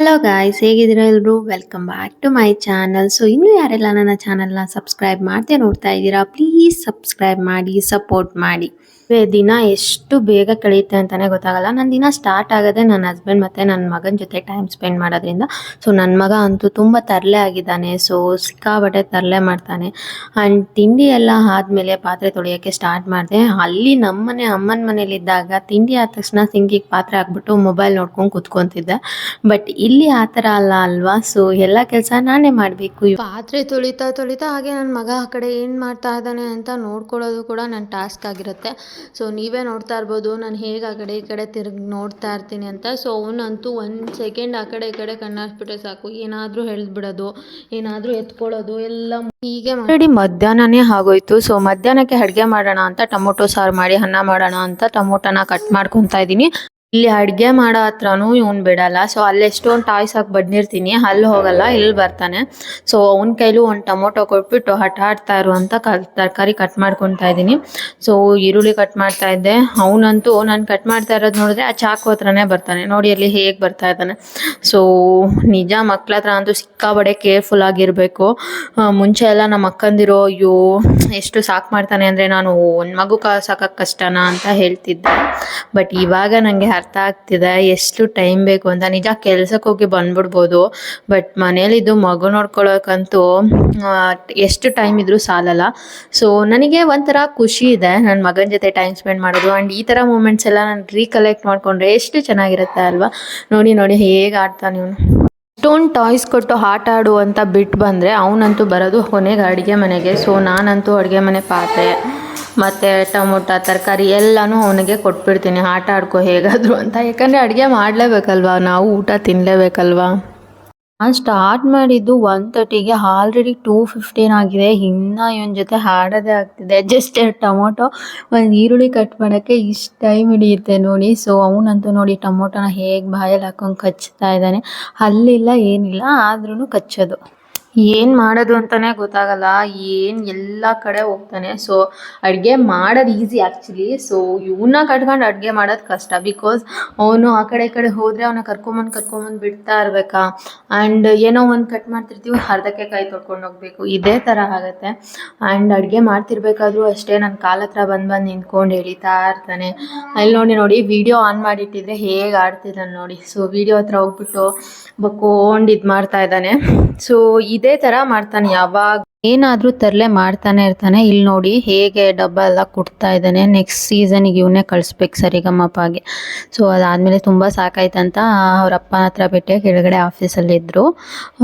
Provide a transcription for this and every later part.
Hello guys ಹೇಗಿದ್ದೀರಾ ಎಲ್ಲರೂ welcome back to my channel so ಇನ್ನೂ ಯಾರೆಲ್ಲ ನನ್ನ ಚಾನಲ್ನ ಸಬ್ಸ್ಕ್ರೈಬ್ ಮಾಡದೆ ನೋಡ್ತಾ ಇದ್ದೀರಾ ಪ್ಲೀಸ್ ಸಬ್ಸ್ಕ್ರೈಬ್ ಮಾಡಿ ಸಪೋರ್ಟ್ ಮಾಡಿ. ದಿನ ಎಷ್ಟು ಬೇಗ ಕಳೆಯುತ್ತೆ ಅಂತಾನೆ ಗೊತ್ತಾಗಲ್ಲ. ನನ್ನ ದಿನ ಸ್ಟಾರ್ಟ್ ಆಗೋದೆ ನನ್ನ ಹಸ್ಬೆಂಡ್ ಮತ್ತು ನನ್ನ ಮಗನ ಜೊತೆ ಟೈಮ್ ಸ್ಪೆಂಡ್ ಮಾಡೋದ್ರಿಂದ ಸೊ ನನ್ನ ಮಗ ಅಂತೂ ತುಂಬ ತರಲೆ ಆಗಿದ್ದಾನೆ ಸೊ ಸಿಕ್ಕಾಬಟ್ಟೆ ತರಲೆ ಮಾಡ್ತಾನೆ. ಆ್ಯಂಡ್ ತಿಂಡಿ ಎಲ್ಲ ಆದಮೇಲೆ ಪಾತ್ರೆ ತೊಳೆಯೋಕ್ಕೆ ಸ್ಟಾರ್ಟ್ ಮಾಡಿದೆ. ಅಲ್ಲಿ ನಮ್ಮನೆ ಅಮ್ಮನ ಮನೇಲಿದ್ದಾಗ ತಿಂಡಿ ಆದ ತಕ್ಷಣ ಸಿಂಕಿಗೆ ಪಾತ್ರೆ ಹಾಕ್ಬಿಟ್ಟು ಮೊಬೈಲ್ ನೋಡ್ಕೊಂಡು ಕುತ್ಕೊತಿದ್ದೆ. ಬಟ್ ಇಲ್ಲಿ ಆ ಥರ ಅಲ್ಲ ಅಲ್ವಾ? ಸೊ ಎಲ್ಲ ಕೆಲಸ ನಾನೇ ಮಾಡಬೇಕು. ಪಾತ್ರೆ ತೊಳಿತಾ ತೊಳಿತಾ ಹಾಗೆ ನನ್ನ ಮಗ ಆ ಕಡೆ ಏನು ಮಾಡ್ತಾ ಇದ್ದಾನೆ ಅಂತ ನೋಡ್ಕೊಳ್ಳೋದು ಕೂಡ ನನ್ನ ಟಾಸ್ಕ್ ಆಗಿರುತ್ತೆ. ಸೊ ನೀವೇ ನೋಡ್ತಾ ಇರ್ಬೋದು, ನಾನು ಹೇಗೆ ಆ ಕಡೆ ಈ ಕಡೆ ತಿರುಗಿ ನೋಡ್ತಾ ಇರ್ತೀನಿ ಅಂತ. ಸೊ ಅವನಂತೂ ಒಂದು ಸೆಕೆಂಡ್ ಆ ಕಡೆ ಈ ಕಡೆ ಕಣ್ಣಾಡ್ಬಿಟ್ರೆ ಸಾಕು. ಏನಾದರೂ ಹೇಳಿಬಿಡೋದು, ಏನಾದರೂ ಎತ್ಕೊಳ್ಳೋದು, ಎಲ್ಲ ಹೀಗೆ ಮಾಡಿ ಮಧ್ಯಾಹ್ನನೇ ಆಗೋಯ್ತು. ಸೊ ಮಧ್ಯಾಹ್ನಕ್ಕೆ ಅಡುಗೆ ಮಾಡೋಣ ಅಂತ ಟೊಮೊಟೊ ಸಾರು ಮಾಡಿ, ಅನ್ನ ಮಾಡೋಣ ಅಂತ ಟೊಮೊಟೊನ ಕಟ್ ಮಾಡ್ಕೊತಾ ಇದ್ದೀನಿ ಇಲ್ಲಿ ಅಡ್ಗೆ ಮಾಡೋ ಹತ್ರನೂ ಇವ್ನು ಬಿಡಲ್ಲ. ಸೊ ಅಲ್ಲಿ ಎಷ್ಟೊಂದು ಟಾಯ್ಸ್ ಹಾಕಿ ಬಡ್ನಿರ್ತೀನಿ ಅಲ್ಲಿ ಹೋಗಲ್ಲ, ಇಲ್ಲಿ ಬರ್ತಾನೆ. ಸೊ ಅವನ ಕೈಲೂ ಒಂದು ಟೊಮೊಟೊ ಕೊಟ್ಬಿಟ್ಟು ಹಠ ಆಡ್ತಾ ಇರುವಂತ ತರಕಾರಿ ಕಟ್ ಮಾಡ್ಕೊತಾ ಇದ್ದೀನಿ. ಸೊ ಈರುಳ್ಳಿ ಕಟ್ ಮಾಡ್ತಾ ಇದ್ದೆ. ಅವನಂತೂ ನಾನು ಕಟ್ ಮಾಡ್ತಾ ಇರೋದು ನೋಡಿದ್ರೆ ಆ ಚಾಕು ಹತ್ರನೇ ಬರ್ತಾನೆ. ನೋಡಿ ಅಲ್ಲಿ ಹೇಗೆ ಬರ್ತಾ ಇದ್ದಾನೆ. ಸೊ ನಿಜ ಮಕ್ಳ ಹತ್ರ ಅಂತೂ ಸಿಕ್ಕಾಬಡೆ ಕೇರ್ಫುಲ್ ಆಗಿರಬೇಕು. ಮುಂಚೆ ಎಲ್ಲ ನಮ್ಮ ಅಕ್ಕಂದಿರೋ, ಅಯ್ಯೋ, ಎಷ್ಟು ಸಾಕು ಮಾಡ್ತಾನೆ ಅಂದರೆ ನಾನು ಒಂದು ಮಗು ಸಾಕಕ್ಕೆ ಕಷ್ಟನಾ? ಅಂತ ಹೇಳ್ತಿದ್ದೆ. ಬಟ್ ಇವಾಗ ನನಗೆ ಆಗ್ತಿದೆ, ಎಷ್ಟು ಟೈಮ್ ಬೇಕು ಅಂತ. ನಿಜ ಕೆಲ್ಸಕ್ಕೆ ಹೋಗಿ ಬಂದ್ಬಿಡ್ಬೋದು ಬಟ್ ಮನೇಲಿದ್ದು ಮಗು ನೋಡ್ಕೊಳ್ಳೋಕ್ಕಂತೂ ಎಷ್ಟು ಟೈಮ್ ಇದ್ರೂ ಸಾಲಲ್ಲ. ಸೊ ನನಗೆ ಒಂಥರ ಖುಷಿ ಇದೆ ನನ್ನ ಮಗನ ಜೊತೆ ಟೈಮ್ ಸ್ಪೆಂಡ್ ಮಾಡೋದು ಆ್ಯಂಡ್ ಈ ಥರ ಮೂಮೆಂಟ್ಸ್ ಎಲ್ಲ ನಾನು ರೀಕಲೆಕ್ಟ್ ಮಾಡಿಕೊಂಡ್ರೆ ಎಷ್ಟು ಚೆನ್ನಾಗಿರುತ್ತೆ ಅಲ್ವಾ? ನೋಡಿ ನೋಡಿ, ಹೇಗೆ ಆಡ್ತಾನೆ ಇವನು. ಅಷ್ಟೊಂದು ಟಾಯ್ಸ್ ಕೊಟ್ಟು ಆಟ ಆಡು ಅಂತ ಬಿಟ್ಟು ಬಂದರೆ ಅವನಂತೂ ಬರೋದು ಕೊನೆಗೆ ಅಡುಗೆ ಮನೆಗೆ. ಸೊ ನಾನಂತೂ ಅಡುಗೆ ಮನೆ ಪಾತ್ರೆ. ಮತ್ತು ಟೊಮೊಟೊ, ತರಕಾರಿ ಎಲ್ಲನೂ ಅವನಿಗೆ ಕೊಟ್ಬಿಡ್ತೀನಿ. ಆಟ ಆಡ್ಕೊ ಹೇಗಾದರೂ ಅಂತ. ಯಾಕಂದರೆ ಅಡುಗೆ ಮಾಡಲೇಬೇಕಲ್ವಾ? ನಾವು ಊಟ ತಿನ್ನಲೇಬೇಕಲ್ವಾ ನಾನು ಸ್ಟಾರ್ಟ್ ಮಾಡಿದ್ದು ಒನ್ ತರ್ಟಿಗೆ ಆಲ್ರೆಡಿ ಟೂ ಫಿಫ್ಟೀನ್ ಆಗಿದೆ. ಇನ್ನೂ ಇವನ ಜೊತೆ ಆಡೋದೇ ಆಗ್ತಿದೆ. ಜಸ್ಟ್ ಟೊಮೊಟೊ, ಒಂದು ಈರುಳ್ಳಿ ಕಟ್ ಮಾಡೋಕ್ಕೆ ಇಷ್ಟು ಟೈಮ್ ಹಿಡಿಯುತ್ತೆ ನೋಡಿ. ಸೊ ಅವನಂತೂ ನೋಡಿ ಟೊಮೊಟೊನ ಹೇಗೆ ಬಾಯಲ್ಲಿ ಹಾಕೊಂಡು ಕಚ್ತಾ ಇದ್ದಾನೆ. ಅಲ್ಲಿಲ್ಲ, ಏನಿಲ್ಲ ಆದ್ರೂ ಕಚ್ಚೋದು. ಏನು ಮಾಡೋದು ಅಂತಲೇ ಗೊತ್ತಾಗಲ್ಲ. ಏನು ಎಲ್ಲ ಕಡೆ ಹೋಗ್ತಾನೆ. ಸೊ ಅಡುಗೆ ಮಾಡೋದು ಈಸಿ ಆ್ಯಕ್ಚುಲಿ ಸೊ ಇವನ್ನ ಕಟ್ಕೊಂಡು ಅಡುಗೆ ಮಾಡೋದು ಕಷ್ಟ. ಬಿಕಾಸ್ ಅವನು ಆ ಕಡೆ ಈ ಕಡೆ ಹೋದರೆ ಅವನ ಕರ್ಕೊಂಬಂದು ಕರ್ಕೊಂಬಂದು ಬಿಡ್ತಾ ಇರಬೇಕಾ? ಆ್ಯಂಡ್ ಏನೋ ಒಂದು ಕಟ್ ಮಾಡ್ತಿರ್ತೀವಿ, ಅರ್ಧಕ್ಕೆ ಕೈ ತೊಳ್ಕೊಂಡು ಹೋಗಬೇಕು. ಇದೇ ಥರ ಆಗುತ್ತೆ. ಆ್ಯಂಡ್ ಅಡುಗೆ ಮಾಡ್ತಿರ್ಬೇಕಾದ್ರೂ ಅಷ್ಟೇ ನನ್ನ ಕಾಲ ಹತ್ರ ಬಂದು ಬಂದು ನಿಂತ್ಕೊಂಡು ಎಳಿತಾ ಇರ್ತಾನೆ. ಅಲ್ಲಿ ನೋಡಿ ನೋಡಿ ವಿಡಿಯೋ ಆನ್ ಮಾಡಿಟ್ಟಿದ್ರೆ ಹೇಗೆ ಆಡ್ತಿದ್ದಾನೆ ನೋಡಿ. ಸೊ ವಿಡಿಯೋ ಹತ್ರ ಹೋಗ್ಬಿಟ್ಟು ಬಕ್ಕೊಂಡು ಇದು ಮಾಡ್ತಾ ಇದ್ದಾನೆ. ಸೊ ಇದೇ ಥರ ಮಾಡ್ತಾನೆ, ಯಾವಾಗ ಏನಾದ್ರೂ ತರಲೆ ಮಾಡ್ತಾನೆ ಇರ್ತಾನೆ. ಇಲ್ಲಿ ನೋಡಿ ಹೇಗೆ ಡಬ್ಬ ಎಲ್ಲ ಕೊಡ್ತಾ ಇದ್ದಾನೆ. ನೆಕ್ಸ್ಟ್ ಸೀಸನಿಗೆ ಇವನ್ನೇ ಕಳಿಸ್ಬೇಕು ಸರಿಗಮ್ಮಪ್ಪಗೆ ಸೊ ಅದಾದಮೇಲೆ ತುಂಬ ಸಾಕಾಯ್ತಂತ ಅವ್ರ ಅಪ್ಪನ ಹತ್ರ ಬಿಟ್ಟೆ ಕೆಳಗಡೆ ಆಫೀಸಲ್ಲಿ ಇದ್ರು.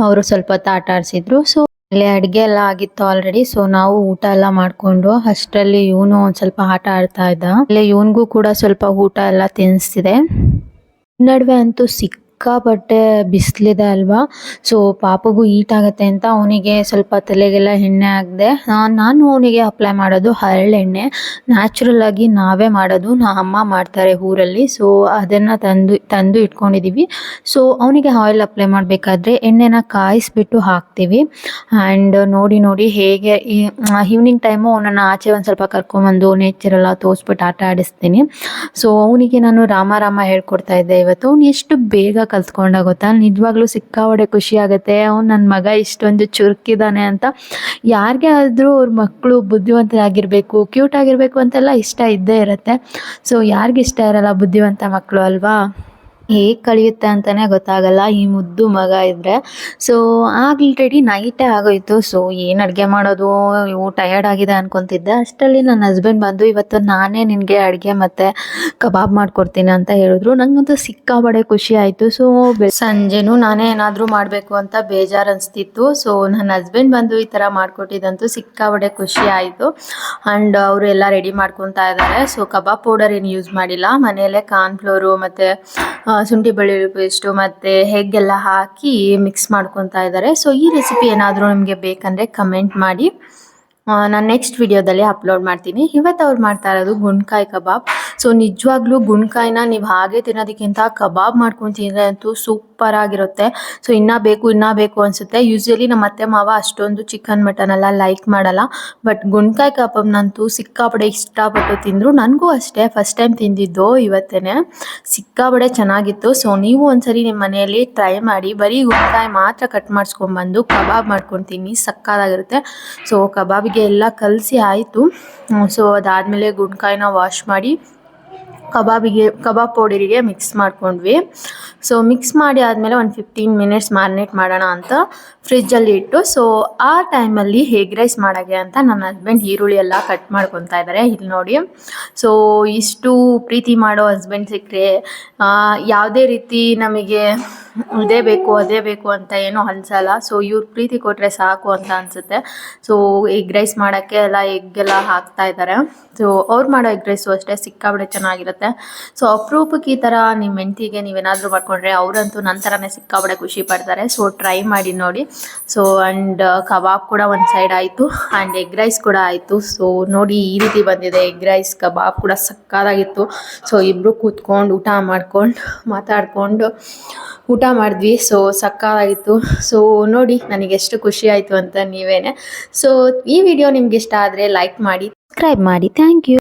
ಅವರು ಸ್ವಲ್ಪ ಹೊತ್ತು ಆಟ ಆಡಿಸಿದ್ರು. ಸೊ ಅಲ್ಲಿ ಅಡುಗೆ ಎಲ್ಲ ಆಗಿತ್ತು ಆಲ್ರೆಡಿ ಸೊ ನಾವು ಊಟ ಎಲ್ಲ ಮಾಡಿಕೊಂಡು ಅಷ್ಟರಲ್ಲಿ ಇವನು ಒಂದು ಸ್ವಲ್ಪ ಆಟ ಆಡ್ತಾ ಇದ್ದ. ಅಲ್ಲೇ ಇವನಿಗೂ ಕೂಡ ಸ್ವಲ್ಪ ಊಟ ಎಲ್ಲ ತಿನ್ನಿಸ್ತಿದೆ ನಡುವೆ ಅಂತೂ ಸಿಕ್ಕಾಪಟ್ಟೆ ಬಿಸಿಲಿದೆ ಅಲ್ವಾ? ಸೊ ಪಾಪಗೂ ಈಟ್ ಆಗುತ್ತೆ ಅಂತ ಅವನಿಗೆ ಸ್ವಲ್ಪ ತಲೆಗೆಲ್ಲ ಎಣ್ಣೆ ಹಾಕಿದೆ ನಾನು ಅವನಿಗೆ ಅಪ್ಲೈ ಮಾಡೋದು ಹರಳೆಣ್ಣೆ ನ್ಯಾಚುರಲ್ ಆಗಿ ನಾವೇ ಮಾಡೋದು, ನಮ್ಮ ಅಮ್ಮ ಮಾಡ್ತಾರೆ ಊರಲ್ಲಿ. ಸೊ ಅದನ್ನು ತಂದು ತಂದು ಇಟ್ಕೊಂಡಿದ್ದೀವಿ ಸೊ ಅವನಿಗೆ ಆಯಿಲ್ ಅಪ್ಲೈ ಮಾಡಬೇಕಾದ್ರೆ ಎಣ್ಣೆನ ಕಾಯಿಸ್ಬಿಟ್ಟು ಹಾಕ್ತೀವಿ. ಆ್ಯಂಡ್ ನೋಡಿ ನೋಡಿ ಹೇಗೆ ಈವ್ನಿಂಗ್ ಟೈಮು ಅವನನ್ನು ಆಚೆ ಒಂದು ಸ್ವಲ್ಪ ಕರ್ಕೊಂಬಂದು ನೇಚರ್ ಎಲ್ಲ ತೋರಿಸ್ಬಿಟ್ಟು ಆಟ ಆಡಿಸ್ತೀನಿ. ಸೊ ಅವನಿಗೆ ನಾನು ರಾಮ ರಾಮ ಹೇಳ್ಕೊಡ್ತಾ ಇದ್ದೆ ಇವತ್ತು. ಅವನು ಎಷ್ಟು ಬೇಗ ಕಲ್ತ್ಕೊಂಡ ಗೊತ್ತಾ? ನಿಜವಾಗ್ಲೂ ಸಿಕ್ಕಾಪಡೆ ಖುಷಿ ಆಗುತ್ತೆ. ಅವ್ನು ನನ್ನ ಮಗ ಇಷ್ಟೊಂದು ಚುರುಕಿದ್ದಾನೆ ಅಂತ. ಯಾರಿಗೆ ಆದರೂ ಅವ್ರ ಮಕ್ಕಳು ಬುದ್ಧಿವಂತರಾಗಿರಬೇಕು ಕ್ಯೂಟ್ ಆಗಿರಬೇಕು ಅಂತೆಲ್ಲ ಇಷ್ಟ ಇದ್ದೇ ಇರುತ್ತೆ. ಸೊ ಯಾರಿಗಿಷ್ಟ ಇರಲ್ಲ ಬುದ್ಧಿವಂತ ಮಕ್ಕಳು ಅಲ್ವಾ? ಹೇಗೆ ಕಳೆಯುತ್ತೆ ಅಂತಲೇ ಗೊತ್ತಾಗಲ್ಲ. ಈ ಮುದ್ದು ಮಗ ಇದ್ದರೆ ಸೊ ಆಲ್ರೆಡಿ ನೈಟೇ ಆಗೋಯ್ತು. ಸೊ ಏನು ಅಡುಗೆ ಮಾಡೋದು? ಇವು ಟಯರ್ಡ್ ಆಗಿದೆ ಅನ್ಕೊತಿದ್ದೆ. ಅಷ್ಟರಲ್ಲಿ ನನ್ನ ಹಸ್ಬೆಂಡ್ ಬಂದು ಇವತ್ತು ನಾನೇ ನಿನಗೆ ಅಡುಗೆ ಮತ್ತು ಕಬಾಬ್ ಮಾಡಿಕೊಡ್ತೀನಿ ಅಂತ ಹೇಳಿದ್ರು. ನನಗಂತೂ ಸಿಕ್ಕಾಬಡೆ ಖುಷಿ ಆಯಿತು. ಸೊ ಸಂಜೆನೂ ನಾನೇ ಏನಾದರೂ ಮಾಡಬೇಕು ಅಂತ ಬೇಜಾರು ಅನಿಸ್ತಿತ್ತು. ಸೊ ನನ್ನ ಹಸ್ಬೆಂಡ್ ಬಂದು ಈ ಥರ ಮಾಡಿಕೊಟ್ಟಿದ್ದಂತೂ ಸಿಕ್ಕಾಬಡೆ ಖುಷಿ ಆಯಿತು. ಆ್ಯಂಡ್ ಅವರು ಎಲ್ಲ ರೆಡಿ ಮಾಡ್ಕೊತಾ ಇದ್ದಾರೆ ಸೊ ಕಬಾಬ್ ಪೌಡರ್ ಏನು ಯೂಸ್ ಮಾಡಿಲ್ಲ. ಮನೆಯಲ್ಲೇ ಕಾರ್ನ್ಫ್ಲೋರು ಮತ್ತು ಶುಂಠಿ ಬೆಳ್ಳುಳ್ಳಿ ಪೇಸ್ಟು ಮತ್ತು ಹೆಗ್ಗೆಲ್ಲ ಹಾಕಿ ಮಿಕ್ಸ್ ಮಾಡ್ಕೊತಾ ಇದ್ದಾರೆ. ಸೊ ಈ ರೆಸಿಪಿ ಏನಾದರೂ ನಿಮಗೆ ಬೇಕಂದರೆ ಕಮೆಂಟ್ ಮಾಡಿ. ನಾನು ನೆಕ್ಸ್ಟ್ ವಿಡಿಯೋದಲ್ಲಿ ಅಪ್ಲೋಡ್ ಮಾಡ್ತೀನಿ. ಇವತ್ತು ಅವ್ರು ಮಾಡ್ತಾ ಇರೋದು ಗುಂಡ್ಕಾಯಿ ಕಬಾಬ್. ಸೊ ನಿಜವಾಗ್ಲೂ ಗುಂಡ್ಕಾಯಿನ ನೀವು ಹಾಗೆ ತಿನ್ನೋದಕ್ಕಿಂತ ಕಬಾಬ್ ಮಾಡ್ಕೊಂಡು ತಿಂದರೆ ಅಂತೂ ಸೂಪರ್ ಆಗಿರುತ್ತೆ. ಸೊ ಇನ್ನೂ ಬೇಕು ಇನ್ನೂ ಬೇಕು ಅನಿಸುತ್ತೆ. ಯೂಶ್ವಲಿ ನಮ್ಮ ಅತ್ತೆ ಮಾವ ಅಷ್ಟೊಂದು ಚಿಕನ್ ಮಟನ್ ಎಲ್ಲ ಲೈಕ್ ಮಾಡಲ್ಲ. ಬಟ್ ಗುಂಡ್ಕಾಯಿ ಕಬಾಬ್ನಂತೂ ಸಿಕ್ಕಾಪಡೆ ಇಷ್ಟಪಟ್ಟು ತಿಂದರು. ನನಗೂ ಅಷ್ಟೇ. ಫಸ್ಟ್ ಟೈಮ್ ತಿಂದಿದ್ದು ಇವತ್ತೇ ಸಿಕ್ಕಾಪಡೆ ಚೆನ್ನಾಗಿತ್ತು. ಸೊ ನೀವು ಒಂದ್ಸರಿ ನಿಮ್ಮ ಮನೆಯಲ್ಲಿ ಟ್ರೈ ಮಾಡಿ. ಬರೀ ಗುಂಡ್ಕಾಯಿ ಮಾತ್ರ ಕಟ್ ಮಾಡಿಸ್ಕೊಂಡ್ಬಂದು ಕಬಾಬ್ ಮಾಡ್ಕೊಂಡು ತಿನ್ನಿ. ಸಕ್ಕತ್ತಾಗಿರುತ್ತೆ. ಸೊ ಎಲ್ಲ ಕಲಸಿ ಆಯಿತು. ಸೊ ಅದಾದಮೇಲೆ ಗುಂಡ್ಕಾಯಿನ ವಾಶ್ ಮಾಡಿ ಕಬಾಬಿಗೆ, ಕಬಾಬ್ ಪೌಡರಿಗೆ ಮಿಕ್ಸ್ ಮಾಡ್ಕೊಂಡ್ವಿ. ಸೊ ಮಿಕ್ಸ್ ಮಾಡಿ ಆದಮೇಲೆ ಒಂದು ಫಿಫ್ಟೀನ್ ಮಿನಿಟ್ಸ್ ಮ್ಯಾರಿನೇಟ್ ಮಾಡೋಣ ಅಂತ ಫ್ರಿಜ್ಜಲ್ಲಿ ಇಟ್ಟು ಸೊ ಆ ಟೈಮಲ್ಲಿ ಹೇಗ್ ರೈಸ್ ಮಾಡೋಕ್ಕೆ ಅಂತ ನನ್ನ ಹಸ್ಬೆಂಡ್ ಈರುಳ್ಳಿ ಎಲ್ಲ ಕಟ್ ಮಾಡ್ಕೊತಾ ಇದ್ದಾರೆ ಇಲ್ಲಿ ನೋಡಿ. ಸೊ ಇಷ್ಟು ಪ್ರೀತಿ ಮಾಡೋ ಹಸ್ಬೆಂಡ್ ಸಿಕ್ಕರೆ ಯಾವುದೇ ರೀತಿ ನಮಗೆ ಇದೇ ಬೇಕು, ಅದೇ ಬೇಕು ಅಂತ ಏನೂ ಅನ್ಸಲ್ಲ. ಸೊ ಇವ್ರು ಪ್ರೀತಿ ಕೊಟ್ಟರೆ ಸಾಕು ಅಂತ ಅನಿಸುತ್ತೆ. ಸೊ ಎಗ್ ರೈಸ್ ಮಾಡೋಕ್ಕೆ ಎಲ್ಲ ಎಗ್ ಎಲ್ಲ ಹಾಕ್ತಾ ಇದ್ದಾರೆ ಸೊ ಅವ್ರು ಮಾಡೋ ಎಗ್ ರೈಸು ಅಷ್ಟೇ ಸಿಕ್ಕಾಬಿಡೆ ಚೆನ್ನಾಗಿರುತ್ತೆ. ಸೊ ಅಪರೂಪಕ್ಕೆ ಈ ಥರ ನಿಮ್ಮ ಹೆಂಡ್ತಿಗೆ ನೀವೇನಾದರೂ ಮಾಡ್ಕೊಂಡ್ರೆ ಅವರಂತೂ ನನ್ನ ಥರನೇ ಸಿಕ್ಕಾಬಿಡೆ ಖುಷಿ ಪಡ್ತಾರೆ. ಸೊ ಟ್ರೈ ಮಾಡಿ ನೋಡಿ. ಸೊ ಆ್ಯಂಡ್ ಕಬಾಬ್ ಕೂಡ ಒಂದು ಸೈಡ್ ಆಯಿತು. ಆ್ಯಂಡ್ ಎಗ್ ರೈಸ್ ಕೂಡ ಆಯಿತು. ಸೊ ನೋಡಿ ಈ ರೀತಿ ಬಂದಿದೆ ಎಗ್ ರೈಸ್, ಕಬಾಬ್ ಕೂಡ ಸಕ್ಕಾದಾಗಿತ್ತು ಸೊ ಇಬ್ಬರು ಕೂತ್ಕೊಂಡು ಊಟ ಮಾಡ್ಕೊಂಡು ಮಾತಾಡ್ಕೊಂಡು ಮಾಡಿದ್ವಿ. ಸೊ ಸಕ್ಕಾಗಿತ್ತು ಸೊ ನೋಡಿ, ನನಗೆ ಎಷ್ಟು ಖುಷಿ ಆಯಿತು ಅಂತ ನೀವೇನೆ. ಸೊ ಈ ವಿಡಿಯೋ ನಿಮ್ಗೆ ಇಷ್ಟ ಆದರೆ ಲೈಕ್ ಮಾಡಿ ಸಬ್ಸ್ಕ್ರೈಬ್ ಮಾಡಿ. Thank you